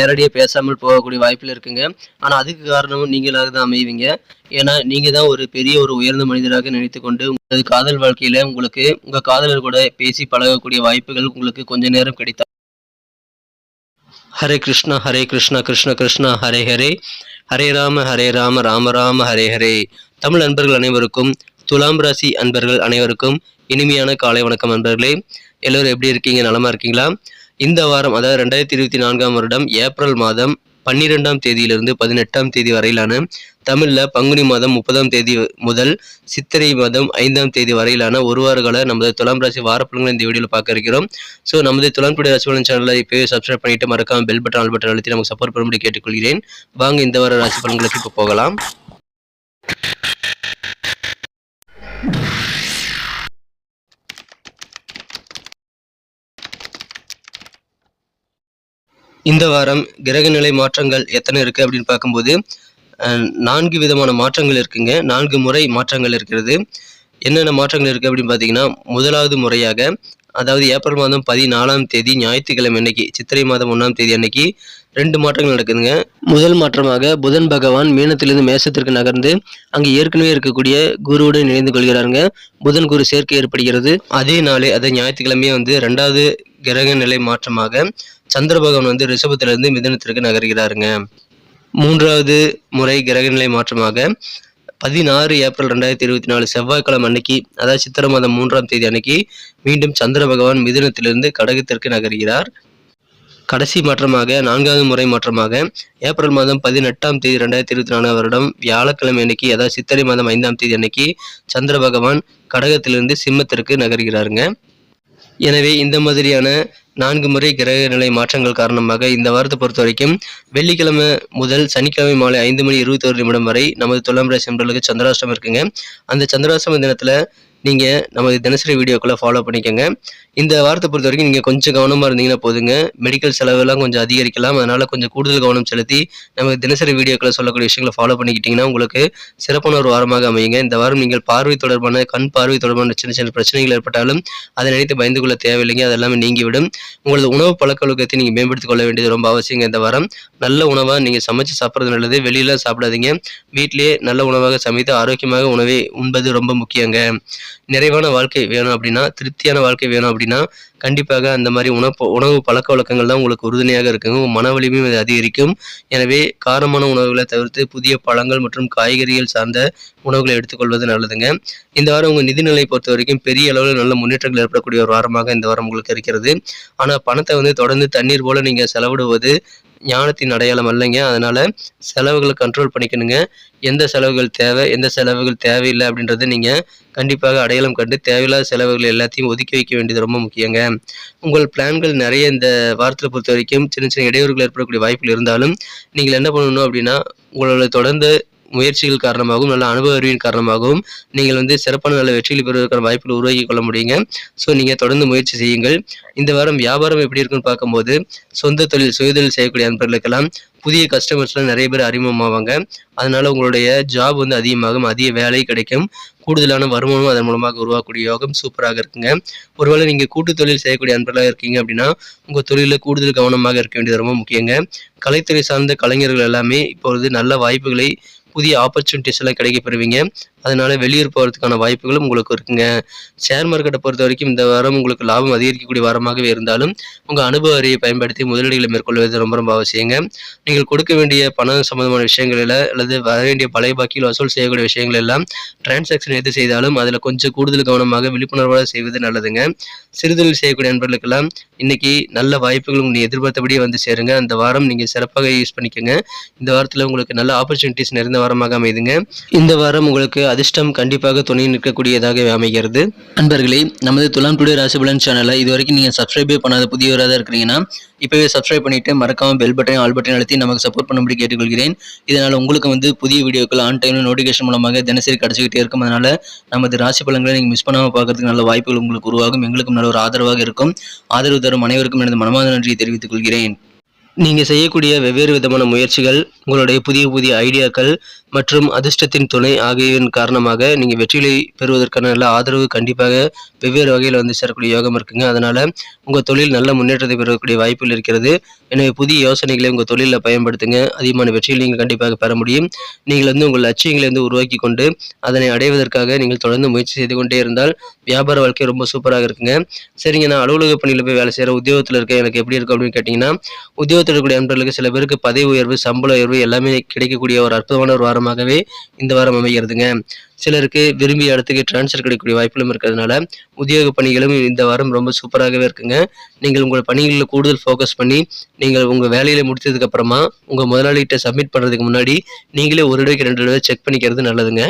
நேரடியாக பேசாமல் போகக்கூடிய வாய்ப்பில் இருக்குங்க. ஆனால் அதுக்கு காரணமும் நீங்களாக தான் அமைவீங்க. ஏன்னா நீங்கள் தான் ஒரு பெரிய ஒரு உயர்ந்த மனிதராக நினைத்து கொண்டு உங்களது காதல் வாழ்க்கையில் உங்களுக்கு உங்கள் காதலர் கூட பேசி பழகக்கூடிய வாய்ப்புகள் உங்களுக்கு கொஞ்ச நேரம் கிடைத்தா ஹரே கிருஷ்ணா ஹரே கிருஷ்ணா கிருஷ்ண கிருஷ்ணா ஹரே ஹரே. ஹரே ராம ஹரே ராம ராம ராம ஹரே ஹரே. தமிழ் அன்பர்கள் அனைவருக்கும் துலாம் ராசி அன்பர்கள் அனைவருக்கும் இனிமையான காலை வணக்கம் அன்பர்களே. எல்லோரும் எப்படி இருக்கீங்க? நலமா இருக்கீங்களா? இந்த வாரம் அதாவது ரெண்டாயிரத்தி இருபத்தி நான்காம் வருடம் ஏப்ரல் மாதம் பன்னிரெண்டாம் தேதியிலிருந்து பதினெட்டாம் தேதி வரையிலான தமிழில் பங்குனி மாதம் முப்பதாம் தேதி முதல் சித்திரை மாதம் ஐந்தாம் தேதி வரையிலான ஒரு வார கால நமது துலாம் ராசி வாரப்பலன்களை இந்த வீடியோவில் பார்க்க இருக்கிறோம். ஸோ நமது துலாம் டுடே ராசிபலன் சேனலை இப்போவே சப்ஸ்கிரைப் பண்ணிட்டு மறக்காம பெல் பட்டன் ஆல் பட்டன் அழுத்தி நமக்கு சப்போர்ட் பண்ணும்படி கேட்டுக்கொள்கிறேன். வாங்க இந்த வார ராசி பலன்களுக்கு இப்போ போகலாம். இந்த வாரம் கிரகநிலை மாற்றங்கள் எத்தனை இருக்குது அப்படின்னு பார்க்கும்போது நான்கு விதமான மாற்றங்கள் இருக்குங்க. நான்கு முறை மாற்றங்கள் இருக்கிறது. என்னென்ன மாற்றங்கள் இருக்குது அப்படின்னு பார்த்தீங்கன்னா முதலாவது முறையாக அதாவது ஏப்ரல் மாதம் பதினாலாம் தேதி ஞாயிற்றுக்கிழமை அன்னைக்கு சித்திரை மாதம் ஒன்றாம் தேதி அன்னைக்கு ரெண்டு மாற்றங்கள் நடக்குதுங்க. முதல் மாற்றமாக புதன் பகவான் மீனத்திலிருந்து மேசத்திற்கு நகர்ந்து அங்கே ஏற்கனவே இருக்கக்கூடிய குருவுடன் இணைந்து கொள்கிறாருங்க. புதன் குரு சேர்க்கை ஏற்படுகிறது. அதே நாளே அதை ஞாயிற்றுக்கிழமையே வந்து ரெண்டாவது கிரக நிலை மாற்றமாக சந்திர பகவான் வந்து ரிஷபத்திலிருந்து மிதனத்திற்கு நகர்கிறாருங்க. மூன்றாவது முறை கிரகநிலை மாற்றமாக பதினாறு ஏப்ரல் ரெண்டாயிரத்தி இருபத்தி நாலு செவ்வாய்க்கிழமை அன்னைக்கு அதாவது சித்திரை மாதம் மூன்றாம் தேதி அன்னைக்கு மீண்டும் சந்திர பகவான் மிதுனத்திலிருந்து கடகத்திற்கு நகர்கிறார். கடைசி மாற்றமாக நான்காவது முறை மாற்றமாக ஏப்ரல் மாதம் பதினெட்டாம் தேதி ரெண்டாயிரத்தி இருபத்தி நாலாம் வருடம் வியாழக்கிழமை அன்னைக்கு அதாவது சித்திரை மாதம் ஐந்தாம் தேதி அன்னைக்கு சந்திர பகவான் கடகத்திலிருந்து சிம்மத்திற்கு நகர்கிறாருங்க. எனவே இந்த மாதிரியான நான்கு முறை கிரக நிலை மாற்றங்கள் காரணமாக இந்த வாரத்தை பொறுத்த வரைக்கும் வெள்ளிக்கிழமை முதல் சனிக்கிழமை மாலை ஐந்து மணி இருபத்தி ஒரு நிமிடம் வரை நமது துலாம் ராசி நண்பர்களுக்கு இருக்குங்க. அந்த சந்திராஷ்டம தினத்தில் நீங்கள் நமது தினசரி வீடியோக்குள்ளே ஃபாலோ பண்ணிக்கோங்க. இந்த வாரத்தை பொறுத்த வரைக்கும் நீங்கள் கொஞ்சம் கவனமாக இருந்தீங்கன்னா போதுங்க. மெடிக்கல் செலவெல்லாம் கொஞ்சம் அதிகரிக்கலாம். அதனால் கொஞ்சம் கூடுதல் கவனம் செலுத்தி நமது தினசரி வீடியோக்களை சொல்லக்கூடிய விஷயங்களை ஃபாலோ பண்ணிக்கிட்டிங்கன்னா உங்களுக்கு சிறப்பான ஒரு வாரமாக அமையுங்க. இந்த வாரம் நீங்கள் பார்வை தொடர்பான கண் பார்வை தொடர்பான சின்ன சின்ன பிரச்சனைகள் ஏற்பட்டாலும் அதை நினைத்து பயந்து கொள்ள தேவையில்லைங்க. அது எல்லாமே நீங்கிவிடும். உங்களது உணவு பழக்க வழக்கத்தை நீங்கள் மேம்படுத்திக் கொள்ள வேண்டியது ரொம்ப அவசியங்க. இந்த வாரம் நல்ல உணவாக நீங்கள் சமைச்சு சாப்பிட்றது நல்லது. வெளியில சாப்பிடாதீங்க. வீட்டிலேயே நல்ல உணவாக சமைத்து ஆரோக்கியமாக உணவை உண்பது ரொம்ப முக்கியங்க. நிறைவான வாழ்க்கை வேணும் அப்படின்னா திருப்தியான வாழ்க்கை வேணும் அப்படின்னா கண்டிப்பாக அந்த மாதிரி உணவு உணவு பழக்க வழக்கங்கள் தான் உங்களுக்கு உறுதுணையாக இருக்குங்க. உங்கள் மன வலிமையும் இது அதிகரிக்கும். எனவே காரமான உணவுகளை தவிர்த்து புதிய பழங்கள் மற்றும் காய்கறிகள் சார்ந்த உணவுகளை எடுத்துக்கொள்வது நல்லதுங்க. இந்த வாரம் உங்கள் நிதிநிலை பொறுத்த வரைக்கும் பெரிய அளவில் நல்ல முன்னேற்றங்கள் ஏற்படக்கூடிய ஒரு வாரமாக இந்த வாரம் உங்களுக்கு இருக்கிறது. ஆனால் பணத்தை வந்து தொடர்ந்து தண்ணீர் போல நீங்கள் செலவிடுவது ஞானத்தின் அடையாளம் அல்லைங்க. அதனால் செலவுகளை கண்ட்ரோல் பண்ணிக்கணுங்க. எந்த செலவுகள் தேவை எந்த செலவுகள் தேவையில்லை அப்படின்றத நீங்கள் கண்டிப்பாக அடையாளம் கண்டு தேவையில்லாத செலவுகள் எல்லாத்தையும் ஒதுக்கி வைக்க வேண்டியது ரொம்ப முக்கியங்க. உங்கள் பிளான்கள் நிறைய இந்த வாரத்தில் பொறுத்த வரைக்கும் சின்ன சின்ன இடையூறுகள் ஏற்படக்கூடிய வாய்ப்புகள் இருந்தாலும் நீங்கள் என்ன பண்ணணும் அப்படின்னா உங்களோட தொடர்ந்து முயற்சிகள் காரணமாகவும் நல்ல அனுபவ அறிவின் காரணமாகவும் நீங்கள் வந்து சிறப்பான நல்ல வெற்றிகள் பெறுவதற்கான வாய்ப்புகள் உருவாக்கி கொள்ள முடியுங்க. ஸோ நீங்கள் தொடர்ந்து முயற்சி செய்யுங்கள். இந்த வாரம் வியாபாரம் எப்படி இருக்குன்னு பார்க்கும்போது சொந்த தொழில் சுயதொழில் செய்யக்கூடிய நண்பர்களுக்கெல்லாம் புதிய கஸ்டமர்ஸ்லாம் நிறைய பேர் அறிமுகமாவாங்க. அதனால உங்களுடைய ஜாப் வந்து அதிகமாகும் அதிக வேலை கிடைக்கும். கூடுதலான வருமானம் அதன் மூலமாக உருவாக்கக்கூடிய யோகம் சூப்பராக இருக்குங்க. ஒருவேளை நீங்கள் கூட்டு தொழில் செய்யக்கூடிய அன்பர்களாக இருக்கீங்க அப்படின்னா உங்கள் தொழிலில் கூடுதல் கவனமாக இருக்க வேண்டியது ரொம்ப முக்கியங்க. கலைத்துறை சார்ந்த கலைஞர்கள் எல்லாமே இப்பொழுது நல்ல வாய்ப்புகளை புதிய ஆப்பர்ச்சுனிட்டிஸ் எல்லாம் கிடைக்க பெறுவீங்க. அதனால வெளியூர் போகிறதுக்கான வாய்ப்புகளும் உங்களுக்கு இருக்குங்க. ஷேர் மார்க்கெட்டை பொறுத்த வரைக்கும் இந்த வாரம் உங்களுக்கு லாபம் அதிகரிக்கக்கூடிய வாரமாகவே இருந்தாலும் உங்கள் அனுபவ அறிவை பயன்படுத்தி முதலீடுகளை மேற்கொள்வது ரொம்ப ரொம்ப அவசியங்க. நீங்கள் கொடுக்க வேண்டிய பணம் சம்பந்தமான விஷயங்களில் அல்லது வர வேண்டிய பழைய பாக்கியில் வசூல் செய்யக்கூடிய விஷயங்கள் எல்லாம் டிரான்சாக்ஷன் எது செய்தாலும் அதில் கொஞ்சம் கூடுதல் கவனமாக விழிப்புணர்வோட செய்வது நல்லதுங்க. சிறுதொழில் செய்யக்கூடிய நண்பர்களுக்கெல்லாம் இன்னைக்கு நல்ல வாய்ப்புகள் உங்களை எதிர்பார்த்தபடியே வந்து சேருங்க. அந்த வாரம் நீங்கள் சிறப்பாக யூஸ் பண்ணிக்கோங்க. இந்த வாரத்தில் உங்களுக்கு நல்ல ஆப்பர்ச்சுனிட்டிஸ் நிறைந்த வாரமாக அமைதுங்க. இந்த வாரம் உங்களுக்கு அதிர்ஷ்டம் கண்டிப்பாக துணை நிற்கக்கூடியதாக அமைகிறது. நண்பர்களே நமது துலாம் டுடே ராசிபலன் சேனலை இது வரைக்கும் நீங்கள் சப்ஸ்கிரைபே பண்ணாத புதியவராக தான் இருக்கிறீங்கன்னா இப்போவே சப்ஸ்கிரைப் பண்ணிட்டு மறக்காம பெல் பட்டன் ஆல் பட்டன் அழுத்தி நமக்கு சப்போர்ட் பண்ணும்படி கேட்டுக்கொள்கிறேன். இதனால் உங்களுக்கு வந்து புதிய வீடியோக்கள் ஆன் டைம் நோட்டிஃபிகேஷன் மூலமாக தினசரி கிடச்சிக்கிட்டே இருக்கும். அதனால நமது ராசி பலன்களை நீங்கள் மிஸ் பண்ணாமல் பார்க்கறதுக்கு நல்ல வாய்ப்புகள் உங்களுக்கு உருவாகும். எங்களுக்கும் நல்ல ஒரு ஆதரவாக இருக்கும். ஆதரவு தரும் அனைவருக்கும் எனது மனமார்ந்த நன்றியை தெரிவித்துக் கொள்கிறேன். நீங்கள் செய்யக்கூடிய வெவ்வேறு விதமான முயற்சிகள் உங்களுடைய புதிய புதிய ஐடியாக்கள் மற்றும் அதிர்ஷ்டத்தின் துணை ஆகியவின் காரணமாக நீங்கள் வெற்றிகளை பெறுவதற்கான நல்ல ஆதரவு கண்டிப்பாக வெவ்வேறு வகையில் வந்து சேரக்கூடிய யோகம் இருக்குங்க. அதனால் உங்கள் தொழில் நல்ல முன்னேற்றத்தை பெறக்கூடிய வாய்ப்புகள் இருக்கிறது. எனவே புதிய யோசனைகளை உங்கள் தொழிலில் பயன்படுத்துங்க. அதிகமான வெற்றிகள் நீங்கள் கண்டிப்பாக பெற முடியும். நீங்கள் வந்து உங்கள் லட்சியங்களை வந்து உருவாக்கி கொண்டு அதனை அடைவதற்காக நீங்கள் தொடர்ந்து முயற்சி செய்து கொண்டே இருந்தால் வியாபார வாழ்க்கை ரொம்ப சூப்பராக இருக்குங்க. சரிங்க நான் அலுவலக பணியில் போய் வேலை செய்கிற உத்தியோகத்தில் இருக்க எனக்கு எப்படி இருக்கும் அப்படின்னு கேட்டிங்கன்னா உத்தியோகத்தில் இருக்கக்கூடிய நண்பர்களுக்கு சில பேருக்கு பதவி உயர்வு சம்பள உயர்வு எல்லாமே கிடைக்கக்கூடிய ஒரு அற்புதமான ஒரு வாரமாகவே இந்த வாரம் அமைகிறதுங்க. சிலருக்கு விரும்பிய இடத்துக்கு டிரான்ஸ்ஃபர் கிடைக்கக்கூடிய வாய்ப்புகளும் இருக்கிறதுனால உத்தியோக பணிகளும் இந்த வாரம் ரொம்ப சூப்பராகவே இருக்குங்க. நீங்கள் உங்கள் பணிகளில் கூடுதல் ஃபோக்கஸ் பண்ணி நீங்கள் உங்கள் வேலையில முடித்ததுக்கு அப்புறமா உங்கள் முதலாளிகிட்ட சப்மிட் பண்ணுறதுக்கு முன்னாடி நீங்களே ஒரு தடவைக்கு ரெண்டு தடவை செக் பண்ணிக்கிறது நல்லதுங்க.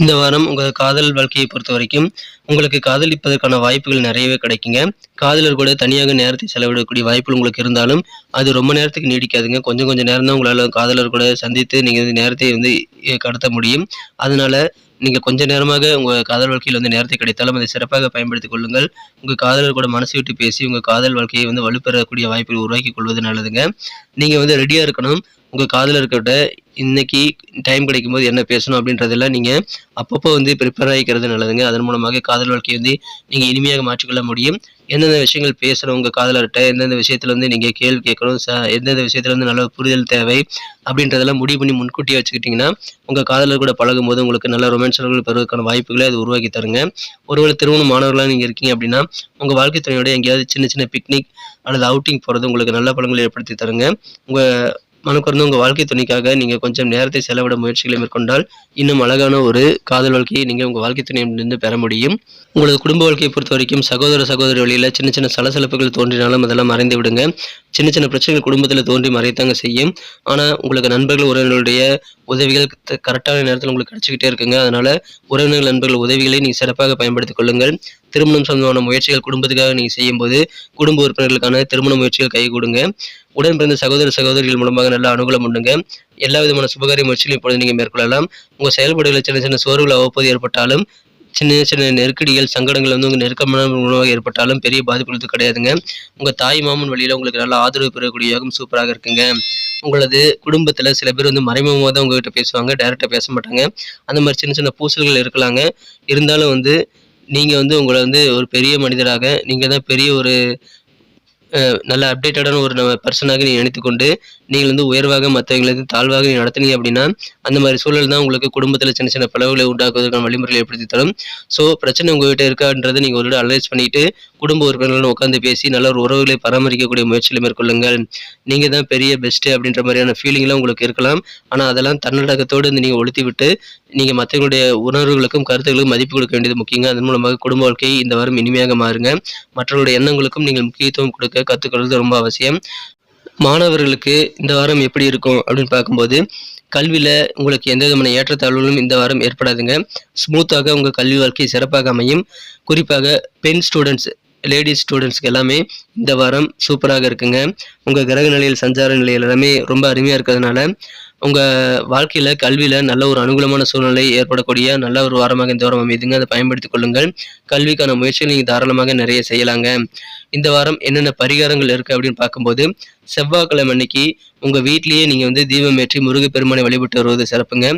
இந்த வாரம் உங்கள் காதல் வாழ்க்கையை பொறுத்த வரைக்கும் உங்களுக்கு காதலிப்பதற்கான வாய்ப்புகள் நிறையவே கிடைக்குங்க. காதலர் கூட தனியாக நேரத்தை செலவிடக்கூடிய வாய்ப்புகள் உங்களுக்கு இருந்தாலும் அது ரொம்ப நேரத்துக்கு நீடிக்காதுங்க. கொஞ்சம் கொஞ்சம் நேரம் தான் உங்களால் காதலர் கூட சந்தித்து நீங்கள் வந்து நேரத்தை வந்து கடத்த முடியும். அதனால் நீங்கள் கொஞ்ச நேரமாக உங்கள் காதல் வாழ்க்கையில் வந்து நேரத்தை கிடைத்தாலும் அதை சிறப்பாக பயன்படுத்திக் கொள்ளுங்கள். உங்கள் காதலர் கூட மனசு விட்டு பேசி உங்கள் காதல் வாழ்க்கையை வந்து வலுப்பெறக்கூடிய வாய்ப்புகள் உருவாக்கி கொள்வது நல்லதுங்க. நீங்கள் வந்து ரெடியாக இருக்கணும். உங்கள் காதலர்கிட்ட இன்னைக்கு டைம் கிடைக்கும்போது என்ன பேசணும் அப்படின்றதெல்லாம் நீங்கள் அப்பப்போ வந்து ப்ரிப்பேர் ஆகிக்கிறது நல்லதுங்க. அதன் மூலமாக காதல் வாழ்க்கையை வந்து நீங்கள் இனிமையாக மாற்றிக்கொள்ள முடியும். எந்தெந்த விஷயங்கள் பேசணும் உங்கள் காதலர்கிட்ட எந்தெந்த விஷயத்தில் வந்து நீங்கள் கேள்வி கேட்கணும் ச எந்தெந்த விஷயத்தில் வந்து நல்ல புரிதல் தேவை அப்படின்றதெல்லாம் முடிவு பண்ணி முன்கூட்டியே வச்சுக்கிட்டிங்கன்னா உங்கள் காதலர் கூட பழகும் போது உங்களுக்கு நல்ல ரொமான்ஸ்கள் பெறுவதற்கான வாய்ப்புகளை அது உருவாக்கி தருங்க. ஒருவேளை திருமணம் மாணவர்களாக நீங்கள் இருக்கீங்க அப்படின்னா உங்கள் வாழ்க்கை துணையோட எங்கேயாவது சின்ன சின்ன பிக்னிக் அல்லது அவுட்டிங் போகிறது உங்களுக்கு நல்ல பழங்களை ஏற்படுத்தி தருங்க. உங்கள் மனக்குறந்து உங்கள் வாழ்க்கை துணைக்காக நீங்கள் கொஞ்சம் நேரத்தை செலவிட முயற்சிகளை மேற்கொண்டால் இன்னும் அழகான ஒரு காதல் வாழ்க்கையை நீங்கள் உங்கள் வாழ்க்கை துணையிலிருந்து பெற முடியும். உங்களது குடும்ப வாழ்க்கையை பொறுத்த வரைக்கும் சகோதர சகோதரி வழியில் சின்ன சின்ன சலசலப்புகள் தோன்றினாலும் அதெல்லாம் மறைந்து விடுங்க. சின்ன சின்ன பிரச்சனைகள் குடும்பத்தில் தோன்றி மறைத்தாங்க செய்யும். ஆனால் உங்களுக்கு நண்பர்கள் உறவினர்களுடைய உதவிகள் கரெக்டான நேரத்தில் உங்களுக்கு கிடச்சிக்கிட்டே இருக்குங்க. அதனால் உறவினர்கள் நண்பர்கள் உதவிகளை நீங்கள் சிறப்பாக பயன்படுத்திக் கொள்ளுங்கள். திருமணம் சம்பந்தமான முயற்சிகள் குடும்பத்துக்காக நீங்கள் செய்யும்போது குடும்ப உறுப்பினர்களுக்கான திருமண முயற்சிகள் கை கொடுங்க. உடன் பிறந்த சகோதர சகோதரிகள் மூலமாக நல்ல அனுகூலம் உண்டுங்க. எல்லா விதமான சுபகாரிய முயற்சிகளையும் இப்பொழுது நீங்கள் மேற்கொள்ளலாம். உங்கள் செயல்பாடுகளில் சின்ன சின்ன சோர்வுகள் அவ்வப்போது ஏற்பட்டாலும் சின்ன சின்ன நெருக்கடிகள் சங்கடங்கள் வந்து உங்கள் நெருக்கமான உணவாக ஏற்பட்டாலும் பெரிய பாதிப்பு எதுவும் கிடையாதுங்க. உங்கள் தாய் மாமன் வழியில் உங்களுக்கு நல்ல ஆதரவு பெறக்கூடிய யோகம் சூப்பராக இருக்குங்க. உங்களது குடும்பத்தில் சில பேர் வந்து மறைமுகமாக தான் உங்ககிட்ட பேசுவாங்க டைரெக்டாக பேச மாட்டாங்க. அந்த மாதிரி சின்ன சின்ன பூசல்கள் இருக்கலாங்க. இருந்தாலும் வந்து நீங்கள் வந்து உங்களை வந்து ஒரு பெரிய மனிதராக நீங்கள் தான் பெரிய ஒரு நல்ல அப்டேட்டடான ஒரு நம்ம பர்சனாக நீங்கள் நினைத்துக்கொண்டு நீங்கள் வந்து உயர்வாக மற்றவங்களுக்கு தாழ்வாக நீங்க நடத்துனீங்க அப்படின்னா அந்த மாதிரி சூழல் தான் உங்களுக்கு குடும்பத்தில் சின்ன சின்ன பிளவுகளை உண்டாக்குவதற்கான வழிமுறைகளை ஏற்படுத்தி தரும். ஸோ பிரச்சனை உங்ககிட்ட இருக்கான்றதை நீங்கள் ஒரு அனலைஸ் பண்ணிட்டு குடும்ப உறுப்பினர்களும் உட்காந்து பேசி நல்ல ஒரு உறவுகளை பராமரிக்கக்கூடிய முயற்சியில் மேற்கொள்ளுங்கள். நீங்கள் தான் பெரிய பெஸ்ட்டு அப்படின்ற மாதிரியான ஃபீலிங்லாம் உங்களுக்கு இருக்கலாம். ஆனால் அதெல்லாம் தன்னடக்கத்தோடு வந்து நீங்கள் ஒழுத்தி விட்டு நீங்கள் மற்றவங்களுடைய உணர்வுகளுக்கும் கருத்துக்களுக்கும் மதிப்பு கொடுக்க வேண்டியது முக்கியங்க. அதன் மூலமாக குடும்ப வாழ்க்கை இந்த வாரம் இனிமையாக மாறுங்க. மற்றவருடைய எண்ணங்களுக்கும் நீங்கள் முக்கியத்துவம் கொடுக்க கற்றுக்கிறது ரொம்ப அவசியம். மாணவர்களுக்கு இந்த வாரம் எப்படி இருக்கும் அப்படின்னு பார்க்கும்போது கல்வியில் உங்களுக்கு எந்த விதமான ஏற்றத்தாழ்வுகளும் இந்த வாரம் ஏற்படாதுங்க. ஸ்மூத்தாக உங்கள் கல்வி வாழ்க்கை சிறப்பாக அமையும். குறிப்பாக பெண் ஸ்டூடெண்ட்ஸ் லேடிஸ் ஸ்டூடெண்ட்ஸ்க்கு எல்லாமே இந்த வாரம் சூப்பராக இருக்குங்க. உங்கள் கிரக நிலையில் சஞ்சார நிலையில் எல்லாமே ரொம்ப அருமையாக இருக்கிறதுனால உங்கள் வாழ்க்கையில் கல்வியில் நல்ல ஒரு அனுகூலமான சூழ்நிலை ஏற்படக்கூடிய நல்ல ஒரு வாரமாக இந்த வாரம் அமைதுங்க அதை பயன்படுத்திக் கொள்ளுங்கள். கல்விக்கான முயற்சிகள் நீங்கள் தாராளமாக நிறைய செய்யலாங்க. இந்த வாரம் என்னென்ன பரிகாரங்கள் இருக்குது அப்படின்னு பார்க்கும்போது செவ்வாய்க்கிழமை அன்னைக்கு உங்கள் வீட்லேயே நீங்கள் வந்து தீபம் ஏற்றி முருகப்பெருமானை வழிபட்டு வருவது சிறப்புங்க.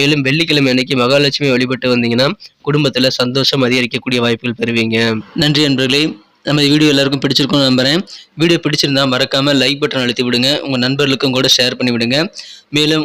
மேலும் வெள்ளிக்கிழமை அன்னைக்கு மகாலட்சுமி வழிபட்டு வந்தீங்கன்னா குடும்பத்தில் சந்தோஷம் அதிகரிக்கக்கூடிய வாய்ப்புகள் பெறுவீங்க. நன்றி நண்பர்களே நம்ம வீடியோ எல்லாருக்கும் பிடிச்சிருக்கும்னு நம்புறேன். வீடியோ பிடிச்சிருந்தா மறக்காமல் லைக் பட்டன் அழுத்தி விடுங்க. உங்கள் நண்பர்களுக்கும் கூட ஷேர் பண்ணி விடுங்க. மேலும்